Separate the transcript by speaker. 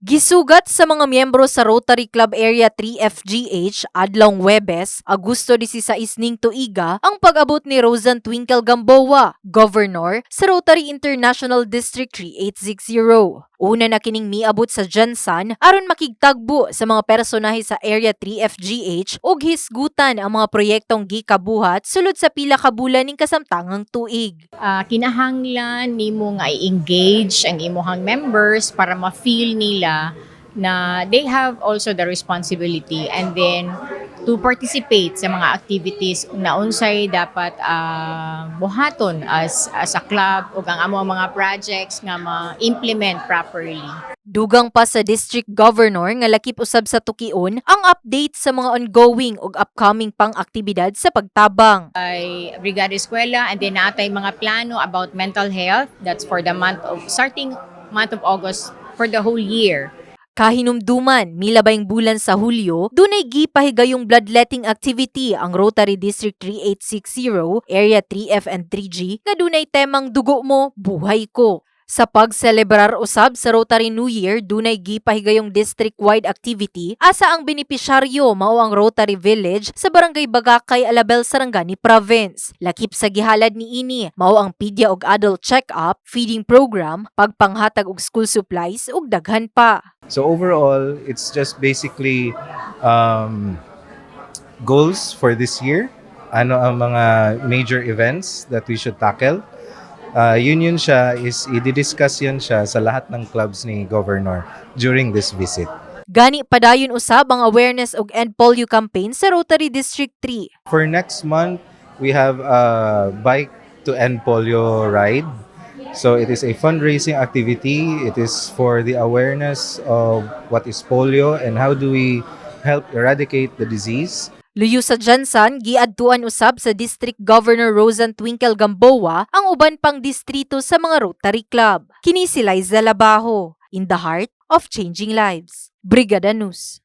Speaker 1: Gisugat sa mga miyembro sa Rotary Club Area 3 FGH adlong Webes, Agosto 16 ning tuiga ang pag-abot ni Rosan Twinkle Gamboa, Governor sa Rotary International District 3860. Una na kining miabot sa Jansan aron makigtagbo sa mga personahe sa Area 3 FGH ug hisgutan ang mga proyektong gikabuhat sulod sa pila ka bulan ning kasamtangang tuig.
Speaker 2: Ah, kinahanglan nimo nga i-engage ang imuhang members para ma-feel nila na they have also the responsibility and then to participate sa mga activities na unsay dapat ah, buhaton as as a club ug ang amo mga projects nga ma-implement properly.
Speaker 1: Dugang pa sa District Governor nga lakip usab sa tukion ang update sa mga ongoing ug upcoming pang aktibidad sa pagtabang.
Speaker 2: ay Brigada Eskwela and then natay mga plano about mental health that's for the month of starting month of August for the whole year.
Speaker 1: Kahinumduman, milabayng bulan sa Hulyo, dunay gipahigayong bloodletting activity ang Rotary District 3860, Area 3F and 3G, nga dunay temang dugo mo, buhay ko. Sa pagselebrar usab sa Rotary New Year, dunay gipahigayong district-wide activity asa ang benepisyaryo mao ang Rotary Village sa Barangay Bagakay, Alabel, Sarangani Province. Lakip sa gihalad ni ini, mao ang pedia og adult check-up, feeding program, pagpanghatag og school supplies ug daghan pa.
Speaker 3: So overall, it's just basically um, goals for this year. Ano ang mga major events that we should tackle. Uh, yun yun siya is i-discuss yun siya sa lahat ng clubs ni Governor during this visit.
Speaker 1: Gani padayon usab ang awareness og end polio campaign sa Rotary District 3.
Speaker 3: For next month, we have a bike to end polio ride. So it is a fundraising activity. It is for the awareness of what is polio and how do we help eradicate the disease.
Speaker 1: Luyo sa Jansan, giadtuan usab sa District Governor Rosan Twinkle Gamboa ang uban pang distrito sa mga Rotary Club. Kini si Liza Labajo, in the heart of changing lives. Brigada News.